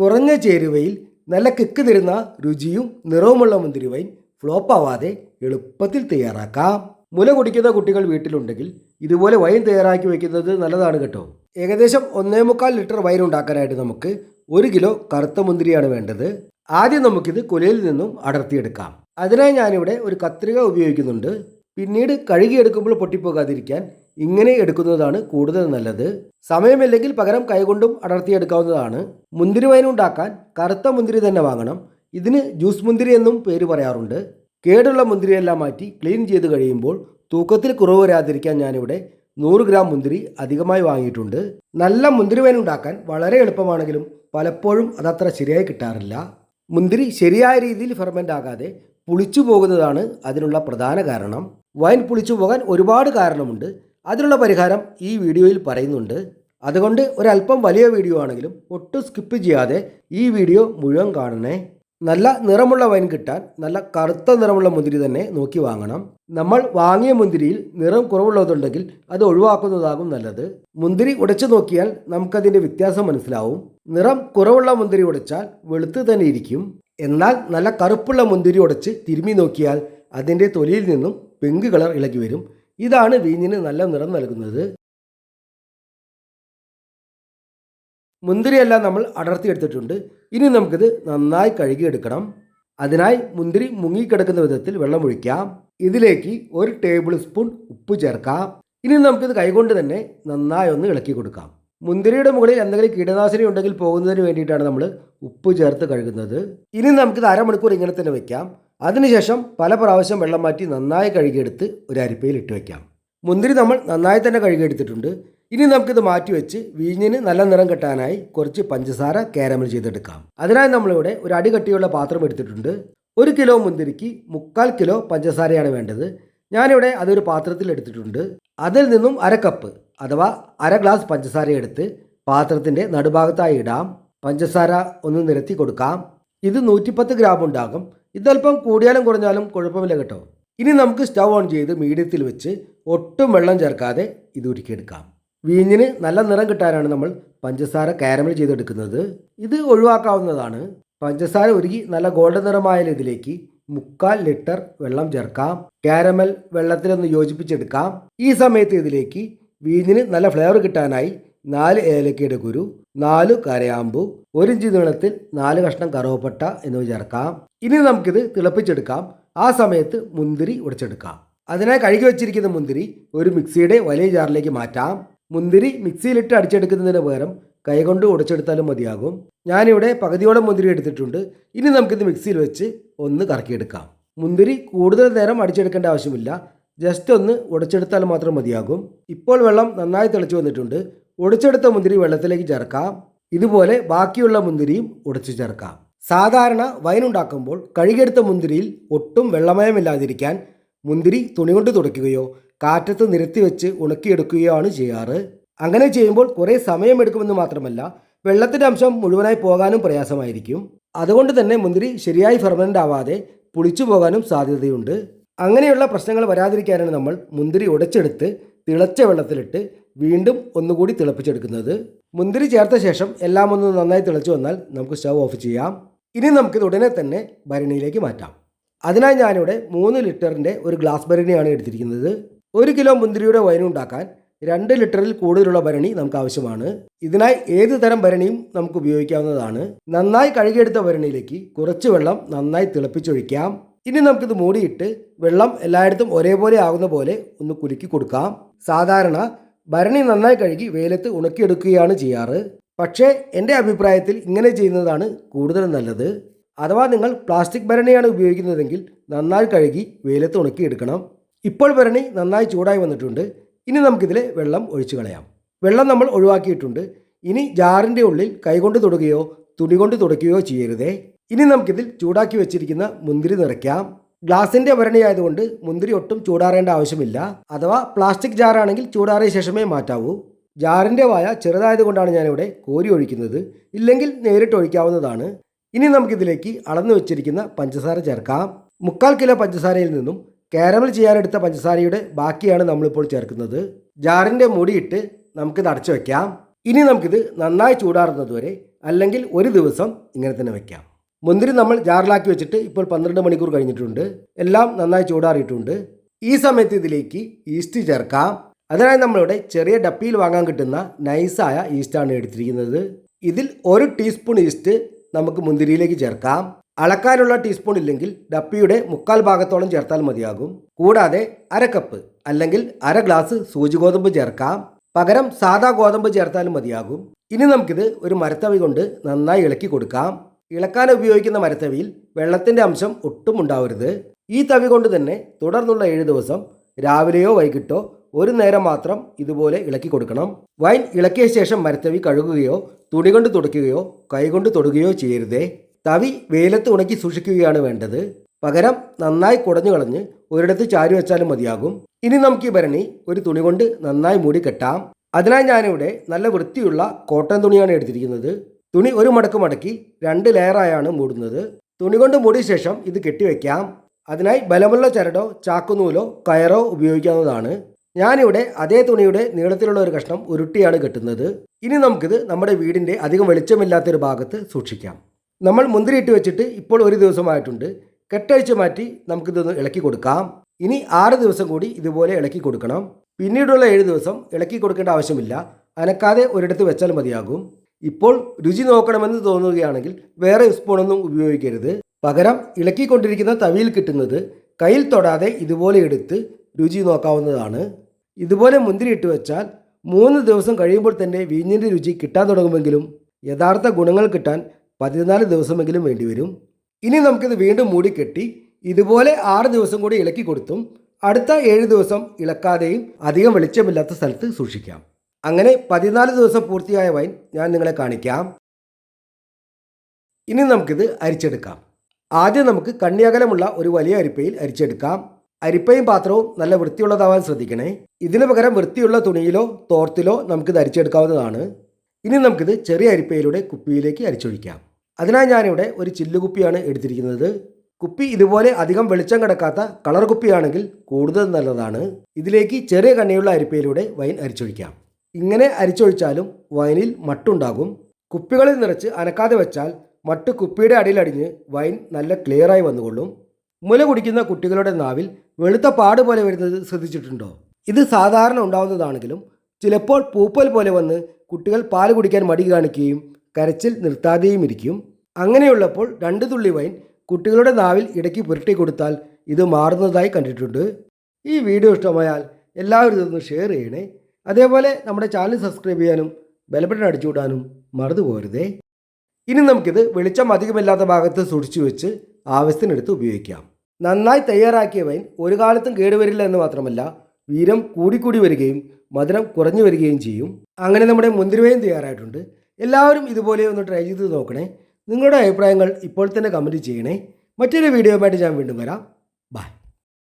കുറഞ്ഞ ചേരുവയിൽ നല്ല കിക്ക് തരുന്ന രുചിയും നിറവുമുള്ള മുന്തിരി വൈൻ ഫ്ലോപ്പ് ആവാതെ എളുപ്പത്തിൽ തയ്യാറാക്കാം. മുല കുടിക്കുന്ന കുട്ടികൾ വീട്ടിലുണ്ടെങ്കിൽ ഇതുപോലെ വൈൻ തയ്യാറാക്കി വയ്ക്കുന്നത് നല്ലതാണ് കേട്ടോ. ഏകദേശം ഒന്നേ മുക്കാൽ ലിറ്റർ വൈൻ ഉണ്ടാക്കാനായിട്ട് നമുക്ക് ഒരു കിലോ കറുത്ത മുന്തിരിയാണ് വേണ്ടത്. ആദ്യം നമുക്കിത് കുലയിൽ നിന്നും അടർത്തിയെടുക്കാം. അതിനായി ഞാനിവിടെ ഒരു കത്രിക ഉപയോഗിക്കുന്നുണ്ട്. പിന്നീട് കഴുകിയെടുക്കുമ്പോൾ പൊട്ടിപ്പോകാതിരിക്കാൻ ഇങ്ങനെ എടുക്കുന്നതാണ് കൂടുതൽ നല്ലത്. സമയമില്ലെങ്കിൽ പകരം കൈകൊണ്ടും അടർത്തിയെടുക്കാവുന്നതാണ്. മുന്തിരി വൈൻ ഉണ്ടാക്കാൻ കറുത്ത മുന്തിരി തന്നെ വാങ്ങണം. ഇതിന് ജ്യൂസ് മുന്തിരി എന്നും പേര് പറയാറുണ്ട്. കേടുള്ള മുന്തിരിയെല്ലാം മാറ്റി ക്ലീൻ ചെയ്ത് കഴിയുമ്പോൾ തൂക്കത്തിൽ കുറവ് വരാതിരിക്കാൻ ഞാനിവിടെ നൂറ് ഗ്രാം മുന്തിരി അധികമായി വാങ്ങിയിട്ടുണ്ട്. നല്ല മുന്തിരി വൈൻ ഉണ്ടാക്കാൻ വളരെ എളുപ്പമാണെങ്കിലും പലപ്പോഴും അതത്ര ശരിയായി കിട്ടാറില്ല. മുന്തിരി ശരിയായ രീതിയിൽ ഫെർമെന്റ് ആകാതെ പുളിച്ചു പോകുന്നതാണ് അതിനുള്ള പ്രധാന കാരണം. വൈൻ പുളിച്ചു പോകാൻ ഒരുപാട് കാരണമുണ്ട്. അതിനുള്ള പരിഹാരം ഈ വീഡിയോയിൽ പറയുന്നുണ്ട്. അതുകൊണ്ട് ഒരല്പം വലിയ വീഡിയോ ആണെങ്കിലും ഒട്ടും സ്കിപ്പ് ചെയ്യാതെ ഈ വീഡിയോ മുഴുവൻ കാണണേ. നല്ല നിറമുള്ള വൈൻ കിട്ടാൻ നല്ല കറുത്ത നിറമുള്ള മുന്തിരി തന്നെ നോക്കി വാങ്ങണം. നമ്മൾ വാങ്ങിയ മുന്തിരിയിൽ നിറം കുറവുള്ളതുണ്ടെങ്കിൽ അത് ഒഴിവാക്കുന്നതാകും നല്ലത്. മുന്തിരി ഉടച്ചു നോക്കിയാൽ നമുക്കതിന്റെ വ്യത്യാസം മനസ്സിലാവും. നിറം കുറവുള്ള മുന്തിരി ഉടച്ചാൽ വെളുത്ത് തന്നെ ഇരിക്കും. എന്നാൽ നല്ല കറുപ്പുള്ള മുന്തിരി ഉടച്ച് തിരുമ്മി നോക്കിയാൽ അതിന്റെ തൊലിയിൽ നിന്നും പിങ്ക് കളർ ഇളകി വരും. ഇതാണ് വീഞ്ഞിന് നല്ല നിറം നൽകുന്നത്. മുന്തിരിയെല്ലാം നമ്മൾ അടർത്തി എടുത്തിട്ടുണ്ട്. ഇനി നമുക്കിത് നന്നായി കഴുകിയെടുക്കണം. അതിനായി മുന്തിരി മുങ്ങിക്കിടക്കുന്ന വിധത്തിൽ വെള്ളം ഒഴിക്കാം. ഇതിലേക്ക് ഒരു ടേബിൾ സ്പൂൺ ഉപ്പ് ചേർക്കാം. ഇനി നമുക്കിത് കൈകൊണ്ട് തന്നെ നന്നായി ഒന്ന് ഇളക്കി കൊടുക്കാം. മുന്തിരിയുടെ മുകളിൽ എന്തെങ്കിലും കീടനാശിനി ഉണ്ടെങ്കിൽ പോകുന്നതിന് വേണ്ടിയിട്ടാണ് നമ്മൾ ഉപ്പ് ചേർത്ത് കഴുകുന്നത്. ഇനി നമുക്കിത് അരമണിക്കൂർ ഇങ്ങനെ തന്നെ വെക്കാം. അതിനുശേഷം പല പ്രാവശ്യം വെള്ളം മാറ്റി നന്നായി കഴുകിയെടുത്ത് ഒരു അരിപ്പയിൽ ഇട്ട് വയ്ക്കാം മുന്തിരി നമ്മൾ നന്നായി തന്നെ കഴുകിയെടുത്തിട്ടുണ്ട്. ഇനി നമുക്കിത് മാറ്റി വെച്ച് വീഞ്ഞിന് നല്ല നിറം കിട്ടാനായി കുറച്ച് പഞ്ചസാര കാരമൽ ചെയ്തെടുക്കാം. അതിനായി നമ്മളിവിടെ ഒരു അടി കട്ടിയുള്ള പാത്രം എടുത്തിട്ടുണ്ട്. ഒരു കിലോ മുന്തിരിക്ക് മുക്കാൽ കിലോ പഞ്ചസാരയാണ് വേണ്ടത്. ഞാനിവിടെ അതൊരു പാത്രത്തിൽ എടുത്തിട്ടുണ്ട്. അതിൽ നിന്നും അര കപ്പ് അഥവാ അര ഗ്ലാസ് പഞ്ചസാര എടുത്ത് പാത്രത്തിന്റെ നടുഭാഗത്തായി ഇടാം. പഞ്ചസാര ഒന്ന് നിരത്തി കൊടുക്കാം. ഇത് നൂറ്റിപ്പത്ത് ഗ്രാം ഉണ്ടാകും. ഇതല്പം കൂടിയാലും കുറഞ്ഞാലും കുഴപ്പമില്ല കേട്ടോ. ഇനി നമുക്ക് സ്റ്റൗ ഓൺ ചെയ്ത് മീഡിയത്തിൽ വെച്ച് ഒട്ടും വെള്ളം ചേർക്കാതെ ഇത് ഉരുക്കിയെടുക്കാം. വീഞ്ഞിന് നല്ല നിറം കിട്ടാനാണ് നമ്മൾ പഞ്ചസാര കാരമൽ ചെയ്തെടുക്കുന്നത്. ഇത് ഒഴിവാക്കാവുന്നതാണ്. പഞ്ചസാര ഉരുകി നല്ല ഗോൾഡൻ നിറമായ ഇതിലേക്ക് മുക്കാൽ ലിറ്റർ വെള്ളം ചേർക്കാം. കാരമൽ വെള്ളത്തിലൊന്ന് യോജിപ്പിച്ചെടുക്കാം. ഈ സമയത്ത് ഇതിലേക്ക് വീഞ്ഞിന് നല്ല ഫ്ലേവർ കിട്ടാനായി നാല് ഏലക്കയുടെ കുരു നാല് കരയാമ്പു ഒരു ഇഞ്ച് നീളത്തിൽ നാല് കഷ്ണം കറുവപ്പട്ട എന്നിവ ചേർക്കാം. ഇനി നമുക്കിത് തിളപ്പിച്ചെടുക്കാം. ആ സമയത്ത് മുന്തിരി ഉടച്ചെടുക്കാം. അതിനായി കഴുകി വെച്ചിരിക്കുന്ന മുന്തിരി ഒരു മിക്സിയുടെ വലിയ ജാറിലേക്ക് മാറ്റാം. മുന്തിരി മിക്സിയിലിട്ട് അടിച്ചെടുക്കുന്നതിന് പകരം കൈകൊണ്ട് ഉടച്ചെടുത്താലും മതിയാകും. ഞാനിവിടെ പകുതിയോളം മുന്തിരി എടുത്തിട്ടുണ്ട്. ഇനി നമുക്കിത് മിക്സിയിൽ വെച്ച് ഒന്ന് കറക്കിയെടുക്കാം. മുന്തിരി കൂടുതൽ നേരം അടിച്ചെടുക്കേണ്ട ആവശ്യമില്ല. ജസ്റ്റ് ഒന്ന് ഉടച്ചെടുത്താൽ മാത്രം മതിയാകും. ഇപ്പോൾ വെള്ളം നന്നായി തിളച്ചു വന്നിട്ടുണ്ട്. ഉടച്ചെടുത്ത മുന്തിരി വെള്ളത്തിലേക്ക് ചേർക്കാം. ഇതുപോലെ ബാക്കിയുള്ള മുന്തിരിയും ഉടച്ചു ചേർക്കാം. സാധാരണ വൈൻ ഉണ്ടാക്കുമ്പോൾ കഴുകിയെടുത്ത മുന്തിരിയിൽ ഒട്ടും വെള്ളമയമില്ലാതിരിക്കാൻ മുന്തിരി തുണി കൊണ്ട് തുടയ്ക്കുകയോ കാറ്റത്ത് നിരത്തി വെച്ച് ഉണക്കിയെടുക്കുകയോ ആണ് ചെയ്യാറ്. അങ്ങനെ ചെയ്യുമ്പോൾ കുറേ സമയമെടുക്കുമെന്ന് മാത്രമല്ല വെള്ളത്തിന്റെ അംശം മുഴുവനായി പോകാനും പ്രയാസമായിരിക്കും. അതുകൊണ്ട് തന്നെ മുന്തിരി ശരിയായി ഫെർമനന്റ് ആവാതെ പുളിച്ചു പോകാനും സാധ്യതയുണ്ട്. അങ്ങനെയുള്ള പ്രശ്നങ്ങൾ വരാതിരിക്കാനാണ് നമ്മൾ മുന്തിരി ഉടച്ചെടുത്ത് തിളച്ച വെള്ളത്തിലിട്ട് വീണ്ടും ഒന്നുകൂടി തിളപ്പിച്ചെടുക്കുന്നത്. മുന്തിരി ചേർത്ത ശേഷം എല്ലാം ഒന്ന് നന്നായി തിളച്ചു വന്നാൽ നമുക്ക് സ്റ്റവ് ഓഫ് ചെയ്യാം. ഇനി നമുക്കിത് ഉടനെ തന്നെ ഭരണിയിലേക്ക് മാറ്റാം. അതിനായി ഞാനിവിടെ മൂന്ന് ലിറ്ററിന്റെ ഒരു ഗ്ലാസ് ഭരണിയാണ് എടുത്തിരിക്കുന്നത്. ഒരു കിലോ മുന്തിരിയുടെ വൈൻ ഉണ്ടാക്കാൻ രണ്ട് ലിറ്ററിൽ കൂടുതലുള്ള ഭരണി നമുക്ക് ആവശ്യമാണ്. ഇതിനായി ഏത് തരം ഭരണിയും നമുക്ക് ഉപയോഗിക്കാവുന്നതാണ്. നന്നായി കഴുകിയെടുത്ത ഭരണിയിലേക്ക് കുറച്ച് വെള്ളം നന്നായി തിളപ്പിച്ചൊഴിക്കാം. ഇനി നമുക്കിത് മൂടിയിട്ട് വെള്ളം എല്ലായിടത്തും ഒരേപോലെ ആകുന്ന പോലെ ഒന്ന് കുലുക്കി കൊടുക്കാം. സാധാരണ ഭരണി നന്നായി കഴുകി വെയിലത്ത് ഉണക്കിയെടുക്കുകയാണ് ചെയ്യാറ്. പക്ഷേ എന്റെ അഭിപ്രായത്തിൽ ഇങ്ങനെ ചെയ്യുന്നതാണ് കൂടുതൽ നല്ലത്. അഥവാ നിങ്ങൾ പ്ലാസ്റ്റിക് ഭരണിയാണ് ഉപയോഗിക്കുന്നതെങ്കിൽ നന്നായി കഴുകി വെയിലത്ത് ഉണക്കിയെടുക്കണം. ഇപ്പോൾ ഭരണി നന്നായി ചൂടായി വന്നിട്ടുണ്ട്. ഇനി നമുക്കിതിലെ വെള്ളം ഒഴിച്ചു കളയാം. വെള്ളം നമ്മൾ ഒഴിവാക്കിയിട്ടുണ്ട്. ഇനി ജാറിന്റെ ഉള്ളിൽ കൈകൊണ്ട് തൊടുകയോ തുണി കൊണ്ട് തുടയ്ക്കുകയോ ചെയ്യരുതേ. ഇനി നമുക്കിതിൽ ചൂടാക്കി വെച്ചിരിക്കുന്ന മുന്തിരി നിറയ്ക്കാം. ഗ്ലാസിന്റെ ഭരണിയായതുകൊണ്ട് മുന്തിരി ഒട്ടും ചൂടാറേണ്ട ആവശ്യമില്ല. അഥവാ പ്ലാസ്റ്റിക് ജാറാണെങ്കിൽ ചൂടാറിയ ശേഷമേ മാറ്റാവൂ. ജാറിന്റെ വായ ചെറുതായതുകൊണ്ടാണ് ഞാനിവിടെ കോരി ഒഴിക്കുന്നത്. ഇല്ലെങ്കിൽ നേരിട്ട് ഒഴിക്കാവുന്നതാണ്. ഇനി നമുക്കിതിലേക്ക് അളന്നു വെച്ചിരിക്കുന്ന പഞ്ചസാര ചേർക്കാം. മുക്കാൽ കിലോ പഞ്ചസാരയിൽ നിന്നും കാരമൽ ചെയ്യാനെടുത്ത പഞ്ചസാരയുടെ ബാക്കിയാണ് നമ്മളിപ്പോൾ ചേർക്കുന്നത്. ജാറിന്റെ മൂടിയിട്ട് നമുക്കിത് അടച്ചു വയ്ക്കാം ഇനി നമുക്കിത് നന്നായി ചൂടാറുന്നതുവരെ അല്ലെങ്കിൽ ഒരു ദിവസം ഇങ്ങനെ തന്നെ വയ്ക്കാം മുന്തിരി നമ്മൾ ജാറിലാക്കി വെച്ചിട്ട് ഇപ്പോൾ പന്ത്രണ്ട് മണിക്കൂർ കഴിഞ്ഞിട്ടുണ്ട്. എല്ലാം നന്നായി ചൂടാറിയിട്ടുണ്ട്. ഈ സമയത്ത് ഇതിലേക്ക് ഈസ്റ്റ് ചേർക്കാം. അതിനായി നമ്മളിവിടെ ചെറിയ ഡപ്പിയിൽ വാങ്ങാൻ കിട്ടുന്ന നൈസായ ഈസ്റ്റാണ് എടുത്തിരിക്കുന്നത്. ഇതിൽ ഒരു ടീസ്പൂൺ ഈസ്റ്റ് നമുക്ക് മുന്തിരിയിലേക്ക് ചേർക്കാം. അളക്കാനുള്ള ടീസ്പൂൺ ഇല്ലെങ്കിൽ ഡപ്പിയുടെ മുക്കാൽ ഭാഗത്തോളം ചേർത്താൽ മതിയാകും. കൂടാതെ അര കപ്പ് അല്ലെങ്കിൽ അര ഗ്ലാസ് സൂചി ഗോതമ്പ് ചേർക്കാം. പകരം സാധാ ഗോതമ്പ് ചേർത്താലും മതിയാകും. ഇനി നമുക്കിത് ഒരു മരത്തവി കൊണ്ട് നന്നായി ഇളക്കി കൊടുക്കാം. ഇളക്കാൻ ഉപയോഗിക്കുന്ന മരത്തവിയിൽ വെള്ളത്തിന്റെ അംശം ഒട്ടും ഉണ്ടാവരുത്. ഈ തവി കൊണ്ട് തന്നെ തുടർന്നുള്ള ഏഴ് ദിവസം രാവിലെയോ വൈകിട്ടോ ഒരു നേരം മാത്രം ഇതുപോലെ ഇളക്കി കൊടുക്കണം. വൈൻ ഇളക്കിയ ശേഷം മരത്തവി കഴുകുകയോ തുണി കൊണ്ട് തുടയ്ക്കുകയോ കൈകൊണ്ട് തൊടുകയോ ചെയ്യരുതേ. തവി വെയിലത്ത് ഉണക്കി സൂക്ഷിക്കുകയാണ് വേണ്ടത്. പകരം നന്നായി കുടഞ്ഞു കളഞ്ഞ് ഒരിടത്ത് ചാരി വെച്ചാലും മതിയാകും. ഇനി നമുക്ക് ഈ ഭരണി ഒരു തുണി കൊണ്ട് നന്നായി മൂടി കെട്ടാം. അതിനായി ഞാനിവിടെ നല്ല വൃത്തിയുള്ള കോട്ടൺ തുണിയാണ് എടുത്തിരിക്കുന്നത്. തുണി ഒരു മടക്ക് മടക്കി രണ്ട് ലെയറായാണ് മൂടുന്നത്. തുണി കൊണ്ട് മൂടിയ ശേഷം ഇത് കെട്ടിവെക്കാം. അതിനായി ബലമുള്ള ചരടോ ചാക്കുനൂലോ കയറോ ഉപയോഗിക്കാവുന്നതാണ്. ഞാനിവിടെ അതേ തുണിയുടെ നീളത്തിലുള്ള ഒരു കഷ്ണം ഉരുട്ടിയാണ് കെട്ടുന്നത്. ഇനി നമുക്കിത് നമ്മുടെ വീടിന്റെ അധികം വെളിച്ചമില്ലാത്തൊരു ഭാഗത്ത് സൂക്ഷിക്കാം. നമ്മൾ മുന്തിരിയിട്ട് വെച്ചിട്ട് ഇപ്പോൾ ഒരു ദിവസമായിട്ടുണ്ട്. കെട്ടഴിച്ച് മാറ്റി നമുക്കിതൊന്ന് ഇളക്കി കൊടുക്കാം. ഇനി ആറ് ദിവസം കൂടി ഇതുപോലെ ഇളക്കി കൊടുക്കണം. പിന്നീടുള്ള ഏഴ് ദിവസം ഇളക്കി കൊടുക്കേണ്ട ആവശ്യമില്ല. അനക്കാതെ ഒരിടത്ത് വെച്ചാൽ മതിയാകും. ഇപ്പോൾ രുചി നോക്കണമെന്ന് തോന്നുകയാണെങ്കിൽ വേറെ സ്പൂണൊന്നും ഉപയോഗിക്കരുത്. പകരം ഇളക്കിക്കൊണ്ടിരിക്കുന്ന തവിയിൽ കിട്ടുന്നത് കയ്യിൽ തൊടാതെ ഇതുപോലെ എടുത്ത് രുചി നോക്കാവുന്നതാണ്. ഇതുപോലെ മുന്തിരി ഇട്ട് വെച്ചാൽ മൂന്ന് ദിവസം കഴിയുമ്പോൾ തന്നെ വീഞ്ഞിന്റെ രുചി കിട്ടാൻ തുടങ്ങുമെങ്കിലും യഥാർത്ഥ ഗുണങ്ങൾ കിട്ടാൻ പതിനാല് ദിവസമെങ്കിലും വേണ്ടിവരും. ഇനി നമുക്കിത് വീണ്ടും മൂടിക്കെട്ടി ഇതുപോലെ ആറ് ദിവസം കൂടി ഇളക്കി കൊടുത്തും അടുത്ത ഏഴ് ദിവസം ഇളക്കാതെയും അധികം വെളിച്ചമില്ലാത്ത സ്ഥലത്ത് സൂക്ഷിക്കാം. അങ്ങനെ പതിനാല് ദിവസം പൂർത്തിയായ വൈൻ ഞാൻ നിങ്ങളെ കാണിക്കാം. ഇനി നമുക്കിത് അരിച്ചെടുക്കാം. ആദ്യം നമുക്ക് കണ്ണിയകലമുള്ള ഒരു വലിയ അരിപ്പയിൽ അരിച്ചെടുക്കാം. അരിപ്പയും പാത്രവും നല്ല വൃത്തിയുള്ളതാവാൻ ശ്രദ്ധിക്കണേ. ഇതിന് പകരം വൃത്തിയുള്ള തുണിയിലോ തോർത്തിലോ നമുക്കിത് അരിച്ചെടുക്കാവുന്നതാണ്. ഇനി നമുക്കിത് ചെറിയ അരിപ്പയിലൂടെ കുപ്പിയിലേക്ക് അരിച്ചൊഴിക്കാം. അതിനായി ഞാനിവിടെ ഒരു ചില്ലുകുപ്പിയാണ് എടുത്തിരിക്കുന്നത്. കുപ്പി ഇതുപോലെ അധികം വെളിച്ചം കിടക്കാത്ത കളർ കുപ്പിയാണെങ്കിൽ കൂടുതൽ നല്ലതാണ്. ഇതിലേക്ക് ചെറിയ കണ്ണിയുള്ള അരിപ്പയിലൂടെ വൈൻ അരിച്ചൊഴിക്കാം. ഇങ്ങനെ അരിച്ചൊഴിച്ചാലും വൈനിൽ മട്ടുണ്ടാകും. കുപ്പികളിൽ നിറച്ച് അനക്കാതെ വെച്ചാൽ മട്ട് കുപ്പിയുടെ അടിയിലടിഞ്ഞ് വൈൻ നല്ല ക്ലിയറായി വന്നുകൊള്ളും. മുല കുടിക്കുന്ന കുട്ടികളുടെ നാവിൽ വെളുത്ത പാട് പോലെ വരുന്നത് ശ്രദ്ധിച്ചിട്ടുണ്ടോ? ഇത് സാധാരണ ഉണ്ടാവുന്നതാണെങ്കിലും ചിലപ്പോൾ പൂപ്പൽ പോലെ വന്ന് കുട്ടികൾ പാൽ കുടിക്കാൻ മടി കാണിക്കുകയും കരച്ചിൽ നിർത്താതെയും ഇരിക്കും. അങ്ങനെയുള്ളപ്പോൾ രണ്ട് തുള്ളി വൈൻ കുട്ടികളുടെ നാവിൽ ഇടയ്ക്ക് പുരട്ടി കൊടുത്താൽ ഇത് മാറുന്നതായി കണ്ടിട്ടുണ്ട്. ഈ വീഡിയോ ഇഷ്ടമായാൽ എല്ലാവരും ഇതൊന്ന് ഷെയർ ചെയ്യണേ. അതേപോലെ നമ്മുടെ ചാനൽ സബ്സ്ക്രൈബ് ചെയ്യാനും ബെൽബട്ടൺ അടിച്ചുവിടാനും മറന്നു പോരുതേ ഇനി നമുക്കിത് വെളിച്ചം അധികമില്ലാത്ത ഭാഗത്ത് സൂക്ഷിച്ചു വെച്ച് ആവശ്യത്തിനെടുത്ത് ഉപയോഗിക്കാം. നന്നായി തയ്യാറാക്കിയ വൈൻ ഒരു കാലത്തും കേടുവരില്ല എന്ന് മാത്രമല്ല വീരം കൂടിക്കൂടി വരികയും മധുരം കുറഞ്ഞു വരികയും ചെയ്യും. അങ്ങനെ നമ്മുടെ മുന്തിരിവയും തയ്യാറായിട്ടുണ്ട്. എല്ലാവരും ഇതുപോലെ ഒന്ന് ട്രൈ ചെയ്ത് നോക്കണേ. നിങ്ങളുടെ അഭിപ്രായങ്ങൾ ഇപ്പോൾ തന്നെ കമന്റ് ചെയ്യണേ. മറ്റൊരു വീഡിയോയുമായിട്ട് ഞാൻ വീണ്ടും വരാം. ബൈ